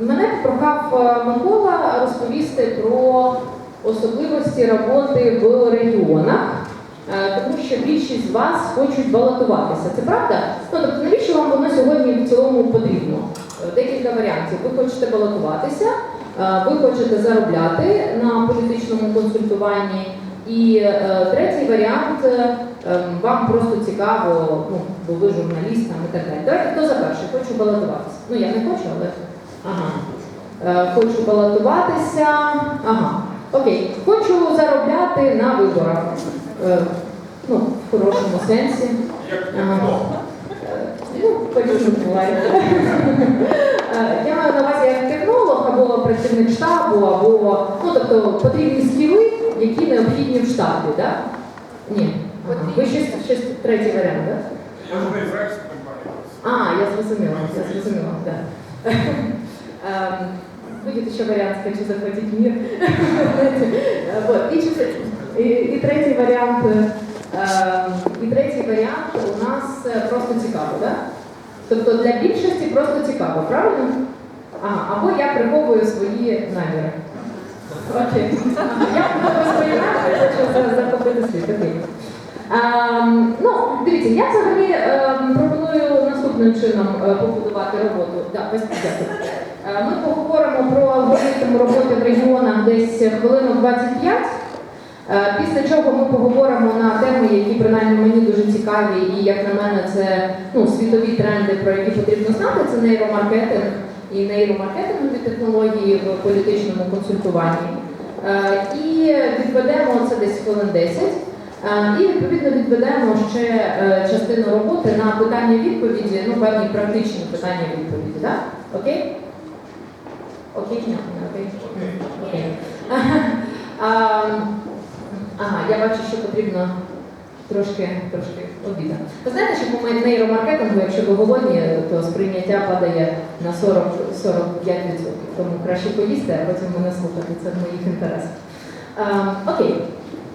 Мене попрохав е, Микола розповісти про особливості роботи в регіонах, е, тому що більшість з вас хочуть балотуватися. Це правда? Ну, тобто, навіщо вам воно сьогодні в цілому потрібно? Е, Декілька варіантів. Ви хочете балотуватися, ви хочете заробляти на політичному консультуванні. І третій варіант вам просто цікаво, ну, бо ви журналіст і так далі. Давайте хто за перший? Хочу балотуватися. Ну я не хочу, але ага. Е, хочу балотуватися. Ага. Окей, хочу заробляти на виборах. Е, ну, в хорошому сенсі. Ага. Е, Ну, по-різному буває. Я маю на увазі як технолог або працівник штабу, або ну тобто потрібні скіли, які необхідні в штабі, так? Ні. Ви щось, щось третій варіант, так? А, я зрозуміла, я зрозуміла, так. Будет еще вариант «Хочу захватить мир». Вот. І, чи- і, третій варіант, і третій варіант у нас е, просто цікаво, так? Тобто для більшості просто цікаво, правильно? Ага, або я приховую свої наміри. Окей. Я приховую свої наміри, хочу за- захопити світ. Окей. Ем, ну, дивіться, я взагалі ем, пропоную наступним чином е, побудувати роботу. Да. Е, Ми поговоримо про алгоритм роботи в регіонах десь хвилину 25. Е, Після чого ми поговоримо на теми, які принаймні мені дуже цікаві, і як на мене, це ну, світові тренди, про які потрібно знати. Це нейромаркетинг і нейромаркетингові технології в політичному консультуванні. Е, І відведемо це десь хвилин 10. Е, І відповідно відведемо ще е, частину роботи на питання відповіді, ну певні практичні питання відповіді, так? Окей? Окей, ні, окей. Окей. Ага, я бачу, що потрібно трошки, трошки обіда. Ви знаєте, що по моєму нейромаркетингу, якщо ви голодні, то сприйняття падає на 40 45%. Тому краще поїсти, а потім мене слухати. Це в моїх інтересах. Окей.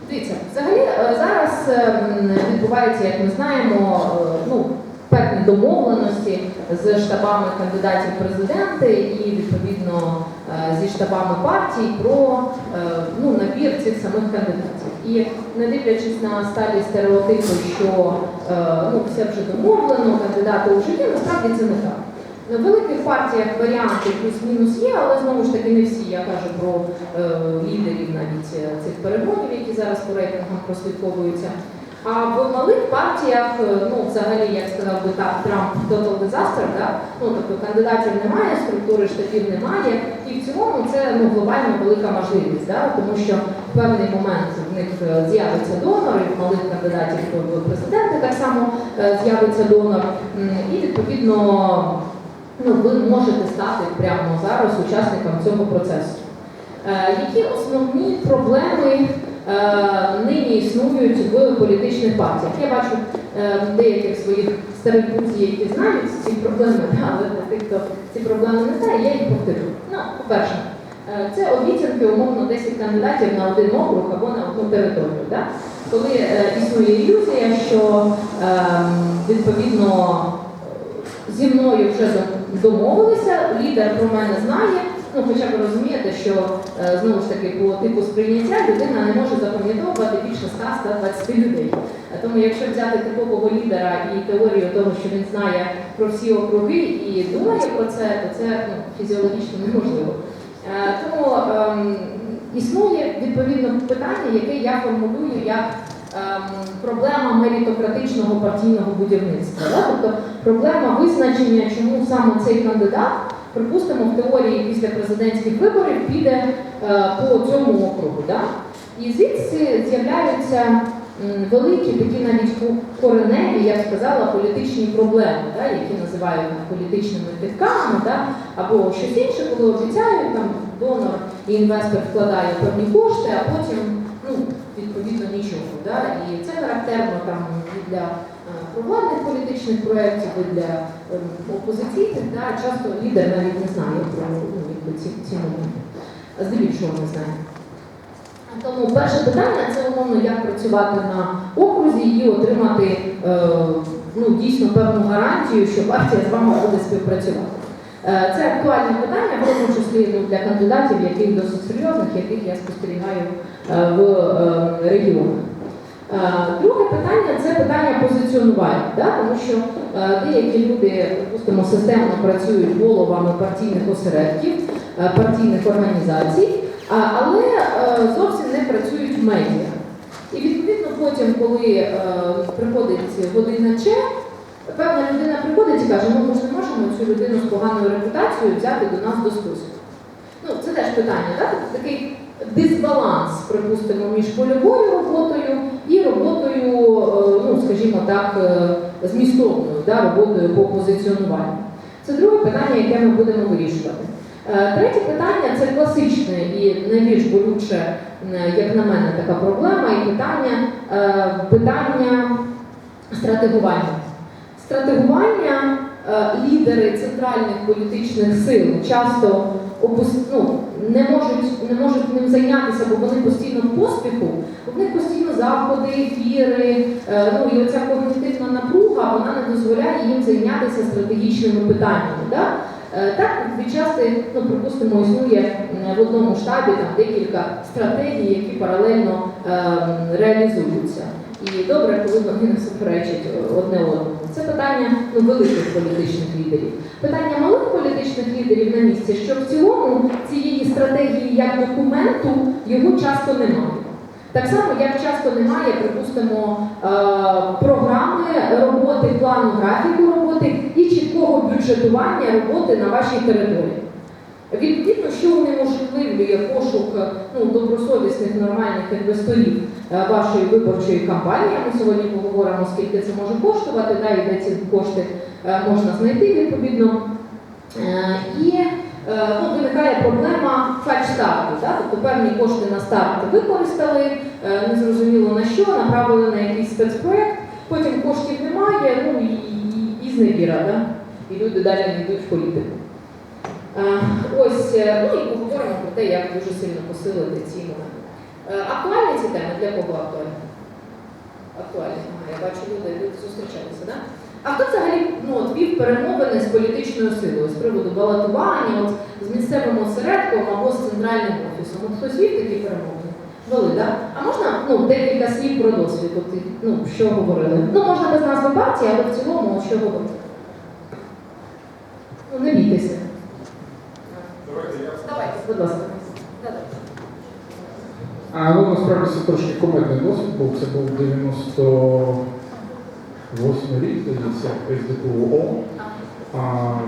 Дивіться, взагалі е, зараз ем, відбувається, як ми знаємо, е, ну, певні домовленості з штабами кандидатів президенти і відповідно е, зі штабами партій про ну, набір цих самих кандидатів. І не дивлячись на сталі стереотипи, що ну, все вже домовлено, кандидати вже є, насправді це не так. На великих партіях варіанти плюс-мінус є, але знову ж таки не всі. Я кажу про е, лідерів навіть е, цих перегонів, які зараз по рейтингам прослідковуються. А в малих партіях, е, ну взагалі, як сказав би так, Трамп total disaster, да? ну тобто кандидатів немає, структури штатів немає, і в цілому це ну, глобально велика можливість, да? тому що в певний момент в них е, з'явиться донор, і в малих кандидатів президенти так само з'явиться донор, і відповідно ну, ви можете стати прямо зараз учасником цього процесу. Е, які основні проблеми е, нині існують в політичних партіях? Я бачу е, деяких своїх старих друзів, які знають ці проблеми, але для тих, хто ці проблеми не знає, я їх повторю. Ну, по-перше, це обіцянки, умовно, 10 кандидатів на один округ або на одну територію. Да? Коли існує ілюзія, що е, відповідно зі мною вже домовилися, лідер про мене знає. Ну, хоча ви розумієте, що е, знову ж таки по типу сприйняття людина не може запам'ятовувати більше 100-120 людей. Е, Тому якщо взяти типового лідера і теорію того, що він знає про всі округи і думає про це, то це ну, фізіологічно неможливо. Е, Тому ем, існує відповідно питання, яке я формулюю як проблема меритократичного партійного будівництва. Да? Тобто проблема визначення, чому саме цей кандидат, припустимо, в теорії після президентських виборів піде е, по цьому округу. Да? І звідси з'являються великі такі навіть кореневі, я б сказала, політичні проблеми, да? які називають політичними китками, да? або щось інше, коли обіцяють, там донор і інвестор вкладає певні кошти, а потім ну, відповідно нічого. Да? І це характерно там і для е, провладних політичних проєктів, і для ем, опозиційних. Да? Часто лідер навіть не знає про ну, ці, ці моменти. Здебільшого не знає. Тому перше питання це умовно, як працювати на окрузі і отримати е, ну, дійсно певну гарантію, що партія з вами буде співпрацювати. Е, Це актуальне питання, в тому числі ну, для кандидатів, яких досить серйозних, яких я спостерігаю е, в е, регіонах. Друге питання це питання позиціонування, тому що деякі люди, припустимо, системно працюють головами партійних осередків, партійних організацій, але зовсім не працюють в медіа. І відповідно потім, коли приходить година Ч, певна людина приходить і каже, ми ж не можемо цю людину з поганою репутацією взяти до нас до списку. Ну, це теж питання, так? Такий дисбаланс, припустимо, між польовою роботою і роботою, е, ну, скажімо так, е, змістовною, да, роботою по позиціонуванню. Це друге питання, яке ми будемо вирішувати. Е, Третє питання це класичне і найбільш болюче, як на мене, така проблема, і питання, питання стратегування. Стратегування е, лідери центральних політичних сил часто ну, не можуть не можуть ним зайнятися, бо вони постійно в поспіху, у них постійно заходи, ефіри, е, ну і оця когнитивна напруга вона не дозволяє їм зайнятися стратегічними питаннями. Да? Е, Так, відчасти, ну, припустимо, існує в одному штабі там декілька стратегій, які паралельно ем, реалізуються. І добре, коли вони не суперечать е, одне одному. Це питання ну, великих політичних лідерів. Питання малих політичних лідерів на місці, що в цілому цієї стратегії як документу його часто немає. Так само, як часто немає, припустимо, е, програми роботи, плану графіку роботи і чіткого бюджетування роботи на вашій території. Відповідно, що унеможливлює пошук е, ну, добросовісних нормальних інвесторів е, вашої виборчої кампанії. Ми сьогодні поговоримо, скільки це може коштувати, да, і де ці кошти е, можна знайти відповідно. І ну, виникає проблема фальш-старту. Да? Тобто певні кошти на старт використали, незрозуміло на що, направили на якийсь спецпроект, потім коштів немає, ну і, і, і зневіра, да? і люди далі не йдуть в політику. Е, Ось, е, ну і поговоримо про те, як дуже сильно посилити ці моменти. Е, Актуальні ці теми для кого актуальні? Актуальні. Ага, я бачу, люди, зустрічалися, так? Да? А хто взагалі ну, вів перемовини з політичною силою з приводу балотування, от, з місцевим осередком або з центральним офісом? От хтось вів такі перемовини? Вели, так? А можна ну, декілька слів про досвід? От, ну, що говорили? Ну, можна без назви партії, але в цілому, от, що говорили? Ну, не бійтеся. Давайте будь ласка. А ну насправді це трошки комедний досвід був. Це був 98 рік, здається, СДПУ ООН. А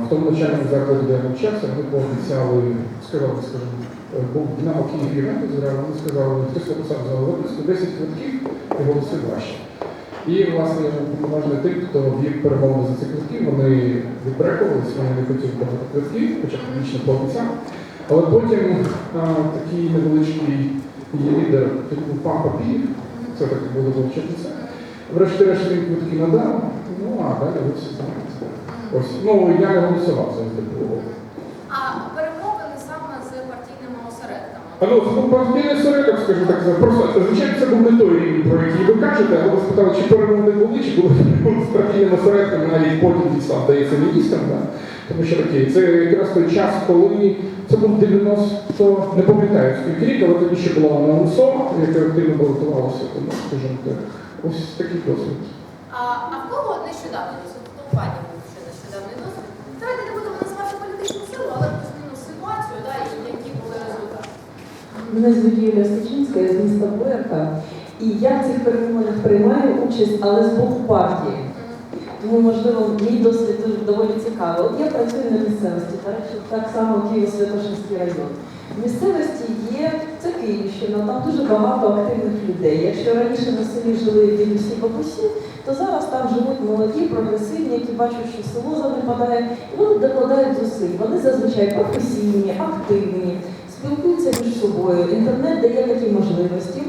в тому навчальному закладі, де я навчався, вони пообіцяли, сказали, скажімо, був Динамо Київ івент вони сказали, хтось написав за випуску 10 квитків і голоси ваші. І, власне, я був тим, хто вів перемовини за ці квитки, вони відбрехувалися, вони не хотіли багато квитків, хоча публічно пообіцяв. Але потім а, такий невеличкий лідер, типу папа Пів, це так було вчитися. Врешті-решт він квитки надав, ну а далі ви всі знаєте. Ось, ну я не голосував за СДПУ. А перемовини саме з партійними осередками. А ну, ну, партійний середок, скажу так, просто, звичайно, це був не той про який ви кажете, але ви спитали, чи перемовини були, чи були з партійними середками, навіть потім дійсно дається міністром, да? тому що окей, це якраз той час, коли це був 90, не пам'ятаю скільки рік, але тоді ще була Анна Усова, яка активно балотувалася, тому, скажімо так, ось такий досвід. А, а в кого нещодавний досвід? Хто у пані був ще нещодавний досвід? Давайте не будемо називати політичну силу, але плюс-мінус ситуацію, да, і які були результати. Мене звуть Юлія Стечинська, я з міста Боярка. І я в цих перемовинах приймаю участь, але з боку партії. Тому, можливо, мій досвід доволі цікавий. От я працюю на місцевості, так само Києво-Святошинський район. В місцевості є це Київщина, там дуже багато активних людей. Якщо раніше на селі жили дідусі бабусі, то зараз там живуть молоді, прогресивні, які бачать, що село занепадає, і вони докладають зусиль. Вони зазвичай професійні, активні, спілкуються між собою. Інтернет дає такі можливості.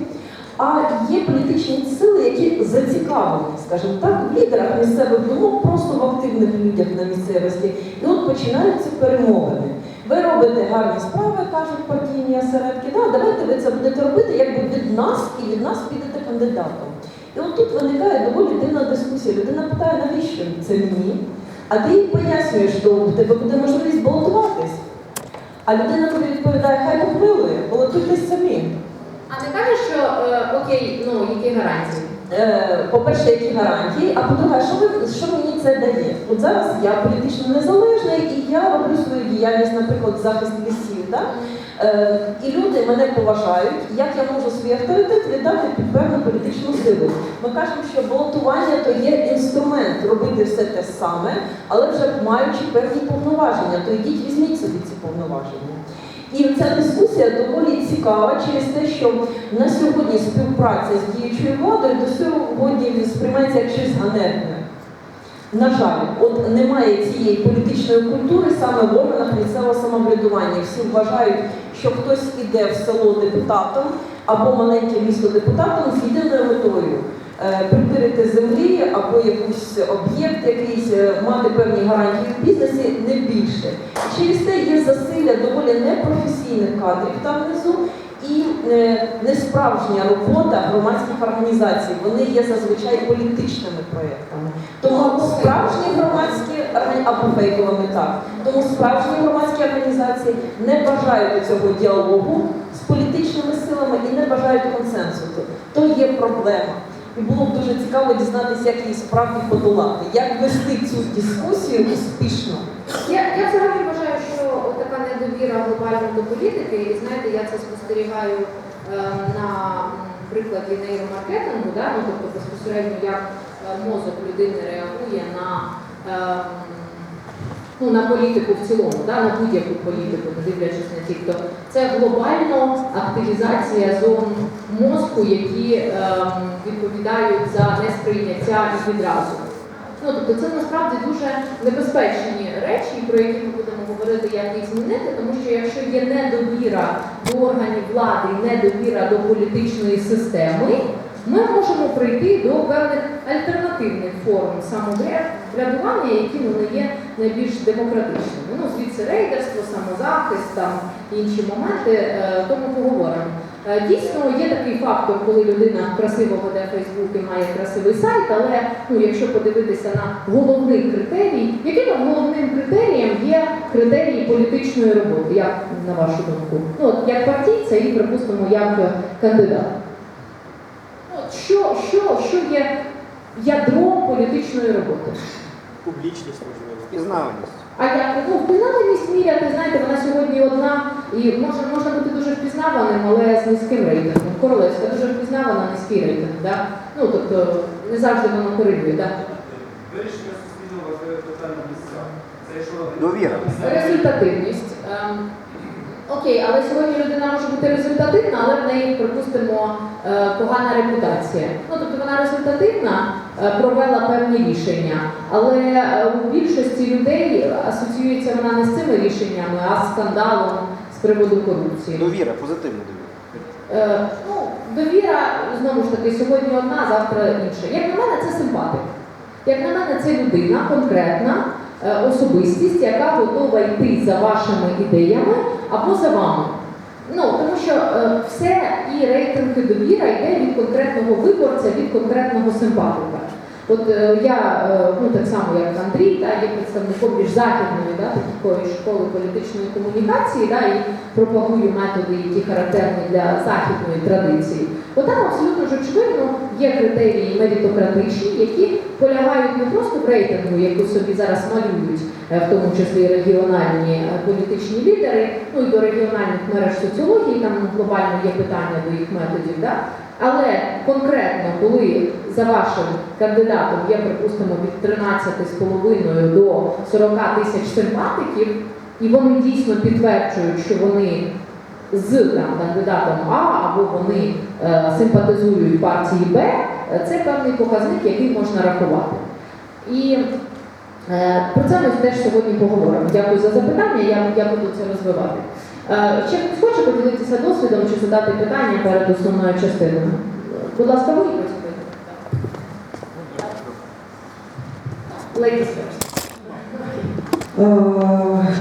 А є політичні сили, які зацікавлені, скажімо так, в лідерах місцевих думок, просто в активних людях на місцевості. І от починаються перемовини. Ви робите гарні справи, кажуть партійні осередки. Да, давайте ви це будете робити, якби від нас і від нас підете кандидатом. І от тут виникає доволі дивна дискусія. Людина питає, навіщо це мені? А ти їй пояснюєш, що в тебе буде можливість балотуватись. А людина тобі відповідає, хай попливує, балотуйтесь самі. А не кажеш, що е, окей, ну які гарантії? Е, По-перше, які гарантії, а по-друге, що, ви, що мені це дає? От зараз я політично незалежна і я роблю свою діяльність, наприклад, захист лісів. Да? Е, і люди мене поважають, як я можу свій авторитет віддати під певну політичну силу. Ми кажемо, що балотування то є інструмент робити все те саме, але вже маючи певні повноваження, то йдіть візьміть собі ці повноваження. І ця дискусія доволі цікава через те, що на сьогодні співпраця з діючою владою до сьогодні сприймається як щось ганебне. На жаль, от немає цієї політичної культури саме в органах місцевого самоврядування. Всі вважають, що хтось іде в село депутатом або маленьке місто депутатом з єдиною метою е, припирити землі або якийсь об'єкт, якийсь е, мати певні гарантії в бізнесі, не більше. Через те є засилля доволі непрофесійних кадрів там внизу і е, несправжня робота громадських організацій. Вони є зазвичай політичними проєктами. Тому справжні громадські або фейковими так. Тому справжні громадські організації не бажають цього діалогу з політичними силами і не бажають консенсусу. То є проблема. І було б дуже цікаво дізнатися, як її справді подолати, як вести цю дискусію успішно. Я, я взагалі вважаю, така недовіра глобально до політики, і знаєте, я це спостерігаю е, на прикладі нейромаркетингу, да? ну, тобто безпосередньо як е, мозок людини реагує на, е, ну, на політику в цілому, да? на будь-яку політику, не дивлячись на ті, хто це глобально активізація зон мозку, які відповідають за несприйняття і відразу. Ну, тобто це насправді дуже небезпечні речі, про які ми будемо говорити, як їх змінити, тому що якщо є недовіра до органів влади, і недовіра до політичної системи, ми можемо прийти до певних альтернативних форм самоврядування, які вони є найбільш демократичними. Ну, звідси рейдерство, самозахист, там інші моменти, е, тому поговоримо. Е, Дійсно, є такий фактор, коли людина красиво веде Фейсбук і має красивий сайт, але ну, якщо подивитися на головний критерій, яким головним критерієм є критерії політичної роботи, як на вашу думку? Ну, от як партійця і, припустимо, як кандидат. От що, що, що є ядром політичної роботи? Публічність можливо. Пізнаваність. А як ну, впізнаваність міряти, знаєте, вона сьогодні одна, і може, можна бути дуже впізнаваним, але з низьким рейтингом. Королевська дуже впізнавана, низький рейтинг. Да? Ну, тобто не завжди воно коригує. Да? Вирішення суспільно важливих питань на. Це Довіра. Результативність. Ем, окей, але сьогодні людина може бути результативна, але в неї, припустимо, е, погана репутація. Ну, тобто вона результативна, провела певні рішення, але е, у більшості людей асоціюється вона не з цими рішеннями, а з скандалом з приводу корупції. Довіра, позитивна довіра. Е, ну, довіра, знову ж таки, сьогодні одна, завтра інша. Як на мене, це симпатик. Як на мене, це людина конкретна, е, особистість, яка готова йти за вашими ідеями або за вами. Ну, тому що е, все і рейтинги довіра йде від конкретного виборця, від конкретного симпатика. От е, я, е, ну так само як Андрій, та, є представником більш західної да, такої школи політичної комунікації, да, і пропагую методи, які характерні для західної традиції. Бо там абсолютно ж очевидно є критерії меритократичні, які полягають не просто в рейтингу, яку собі зараз малюють, е, в тому числі регіональні політичні лідери, ну і до регіональних мереж соціології, там глобально є питання до їх методів. Да? Але конкретно, коли за вашим кандидатом є, припустимо, від 13,5 до 40 тисяч симпатиків, і вони дійсно підтверджують, що вони з там, кандидатом А або вони е, симпатизують партії Б, це певний показник, який можна рахувати. І е, про це ми теж сьогодні поговоримо. Дякую за запитання, я, я буду це розвивати. Е, Ще хтось хоче поділитися досвідом чи задати питання перед основною частиною? Будь ласка, ви працюєте. Ladies first. Э,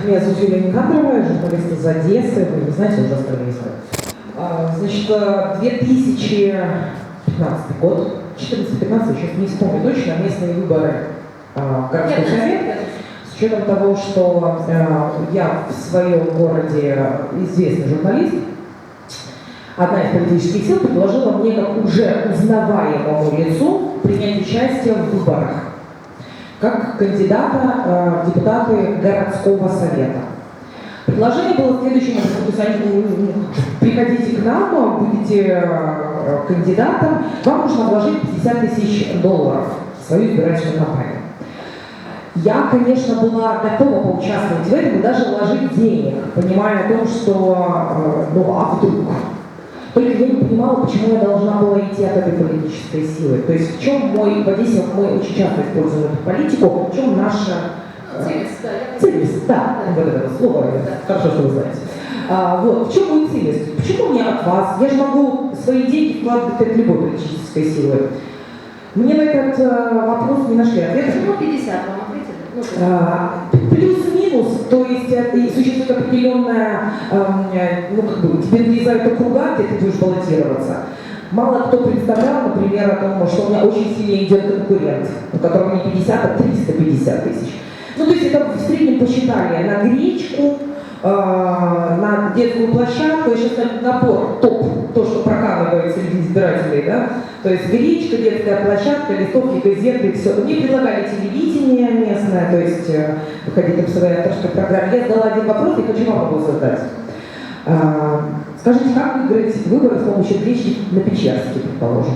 Меня зовут Юлия Никандрова, я журналист из Одессы, вы не знаете уже остальные истории. А, Значит, э, 2015 год, 14-15, сейчас не вспомню точно, местные выборы а, в городской Я совет. С учетом того, что э, я в своем городе известный журналист, одна из политических сил предложила мне как уже узнаваемому лицу принять участие в выборах как кандидата э, в депутаты городского совета. Предложение было следующим м, приходите к нам, будете э, кандидатом, вам нужно вложить 50 тысяч долларов в свою избирательную кампанию. Я, конечно, была готова поучаствовать в этом и даже вложить денег, понимая о том, что, э, ну, а вдруг? Только я не понимала, почему я должна была идти от этой политической силы. То есть в чем мой, в Одессе мы очень часто используем эту политику, в чем наша Ну, цілість, да, да, вот это слово, хорошо, что вы знаете. А, вот, в чем мой целесть? Почему мне от вас? Я же могу свои деньги вкладывать от любой политической силы. Мне на этот э, вопрос не нашли ответа. Почему 50 вам А, Плюс-минус, то есть и существует определенная, эм, э, ну как бы, тебе нарезают округа, где ты будешь баллотироваться. Мало кто представлял, например, о том, что у меня очень сильно идет конкурент, у которого не 50, а 350 тысяч. Ну, то есть это в среднем посчитали на гречку, э, на детскую площадку, и сейчас набор топ, то, что прокалывает среди избирателей, да, то есть гречка, детская площадка, листовки, газеты, все. Мне предлагали телевидение местное, то есть э, выходить в своей авторской программе. Я задала один вопрос и хочу вам его задать. А, Скажите, как выиграть выборы с помощью гречки на Печерске, предположим?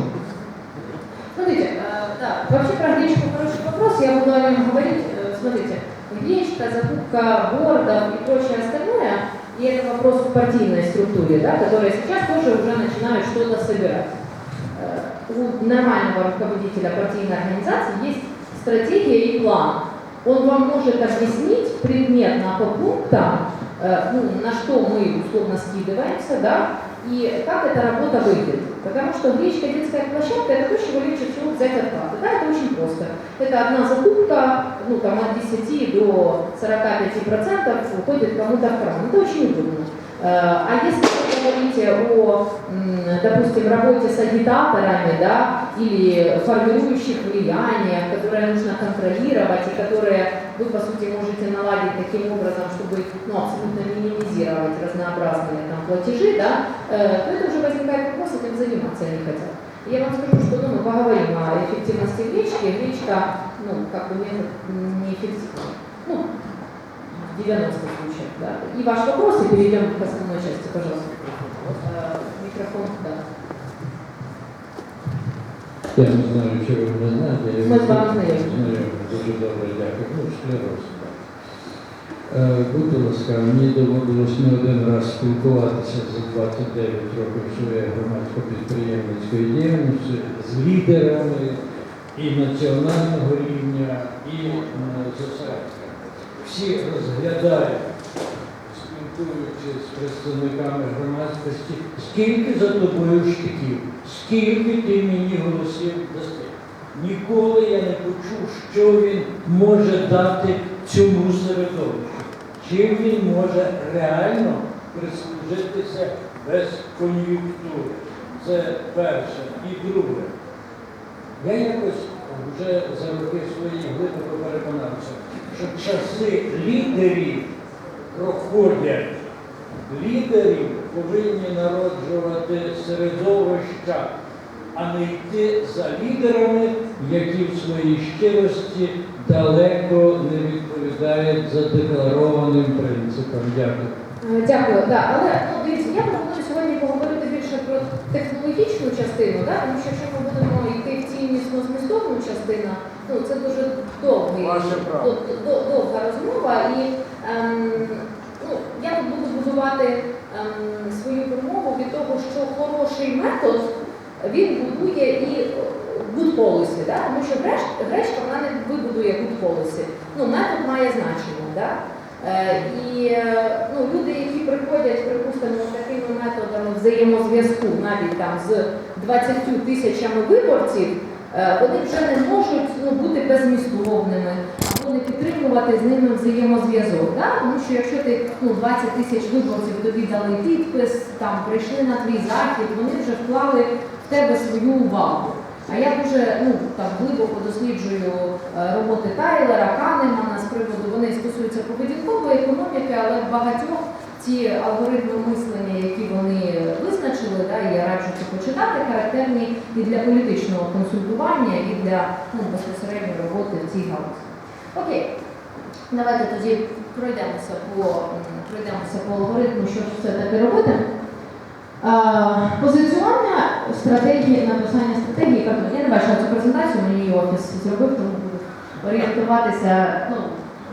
Смотрите, э, да, вообще про гречку хороший вопрос, я буду о нем говорить. Э, Смотрите, гречка, закупка бордов и прочее остальное, и это вопрос в партийной структуре, да, которая сейчас тоже уже начинают что-то собирать. Э, У нормального руководителя партийной организации есть стратегия и план. Он вам может объяснить предметно по пунктам, э, ну, на что мы условно скидываемся, да, и как эта работа выглядит. Потому что гречка детская площадка это то, с чего легче всего взять откаты. Да, это очень просто. Это одна закупка, ну там от 10 до 45 процентов уходит кому-то в кран. Это очень удобно. Э, А если вы говорите о, допустим, работе с агитаторами, да, или формирующих влияниях, которые нужно контролировать и которые вы, по сути, можете наладить таким образом, чтобы ну, абсолютно минимизировать разнообразные там, платежи, да, э, то это уже возникает вопрос, этим заниматься они хотят. И Я вам скажу, что ну, мы поговорим о эффективности гречки. Гречка, ну, как бы метод неэффективный. Ну, в 90 случаях, да. И ваш вопрос, и перейдем к основной части, пожалуйста. Да. Я не знаю, чи ви мене знаєте. я Ми з вами знайомі. знайомі. Дуже добре, дякую. Ну, склероз. так. Е, Будь ласка, мені доводилось не один раз спілкуватися за 29 років своєї громадсько-підприємницької діяльності з лідерами і національного рівня, і засадка. Всі розглядають, спілкуючись з представниками громадськості, скільки за тобою штиків, скільки ти мені голосів дасти. Ніколи я не почув, що він може дати цьому середовищу. Чим він може реально прислужитися без кон'юнктури. Це перше. І друге. Я якось вже за роки свої глибоко переконався, що часи лідерів проходять. Лідерів повинні народжувати середовища, а не йти за лідерами, які в своїй щирості далеко не відповідають задекларованим принципам. Дякую. Е, Дякую, да. Але ну, дивіться, я пропоную сьогодні поговорити більше про технологічну частину, да? тому що якщо ми будемо йти в ціннісно змістовну частину, ну це дуже довгий, до- до- довга розмова. І ем, ну, я тут буду будувати ем, свою промову від того, що хороший метод він будує і good policy, да? тому що греш- гречка вона не вибудує good policy. Ну, метод має значення. Да? Е, І е, ну, люди, які приходять, припустимо, такими методами взаємозв'язку, навіть там з 20 тисячами виборців, е, вони вже не можуть ну, бути безмістовними або не підтримувати з ними взаємозв'язок. Да? Тому що якщо ти ну, 20 тисяч виборців тобі дали підпис, там прийшли на твій захід, вони вже вклали в тебе свою увагу. А я дуже ну, так, глибоко досліджую е, роботи Тайлера, Канемана з приводу, вони стосуються поведінкової економіки, але багатьох ці алгоритми мислення, які вони визначили, да, і я раджу це почитати, характерні і для політичного консультування, і для ну, безпосередньої роботи в цій галузі. Окей, давайте тоді пройдемося по, пройдемося по алгоритму, що це таке робити. Позиціонування стратегії, написання стратегії, я не бачила цю презентацію, мені її офіс зробив, тому буду орієнтуватися, ну,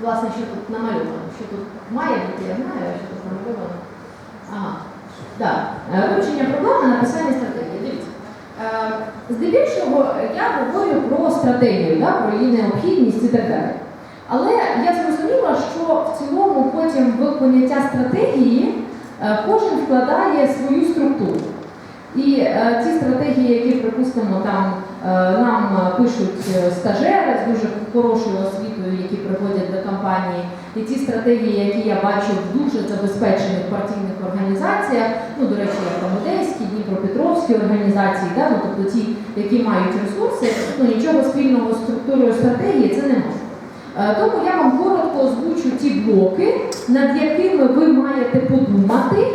власне, що тут намальовано. Що тут має бути, я знаю, а що тут намальовано. Ага. Так. Е, Вивчення проблеми, написання стратегії. Дивіться. Е, Здебільшого я говорю про стратегію, да, про її необхідність і так далі. Але я зрозуміла, що в цілому потім в поняття стратегії е, кожен вкладає свою структуру. І ці стратегії, які, припустимо, там нам пишуть стажери з дуже хорошою освітою, які приходять до компанії, і ті стратегії, які я бачу в дуже забезпечених партійних організаціях, ну, до речі, як там Одеські, Дніпропетровські організації, да, ну, тобто ті, які мають ресурси, ну, нічого спільного з структурою стратегії це не може. Е, Тому я вам коротко озвучу ті блоки, над якими ви маєте подумати.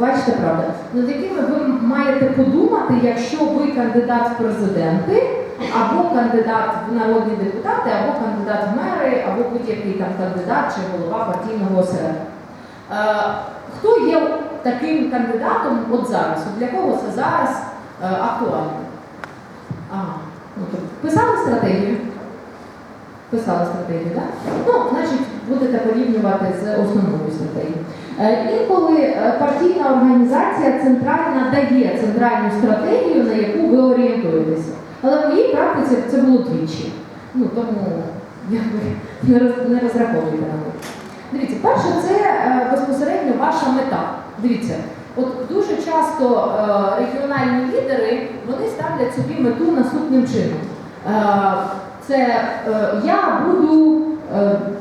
Бачите, правда, над якими ви маєте подумати, якщо ви кандидат в президенти, або кандидат в народні депутати, або кандидат в мери, або будь-який там кандидат чи голова партійного осередку. Е, хто є таким кандидатом от зараз? От для кого це зараз е, актуально? Ага. Ну, писали стратегію? Писали стратегію, так? Ну, значить, будете порівнювати з основною стратегією. Е, Інколи партійна організація центральна дає центральну стратегію, на яку ви орієнтуєтеся. Але в моїй практиці це було двічі. Ну, тому якби, не, роз, не розраховуйте на мене. Дивіться, перше, це е, безпосередньо ваша мета. Дивіться, от дуже часто е, регіональні лідери вони ставлять собі мету наступним чином. Е, це я буду,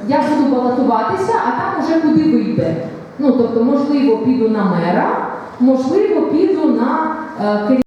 я буду балотуватися, а там уже куди вийде. Ну, тобто, можливо, піду на мера, можливо, піду на керівника.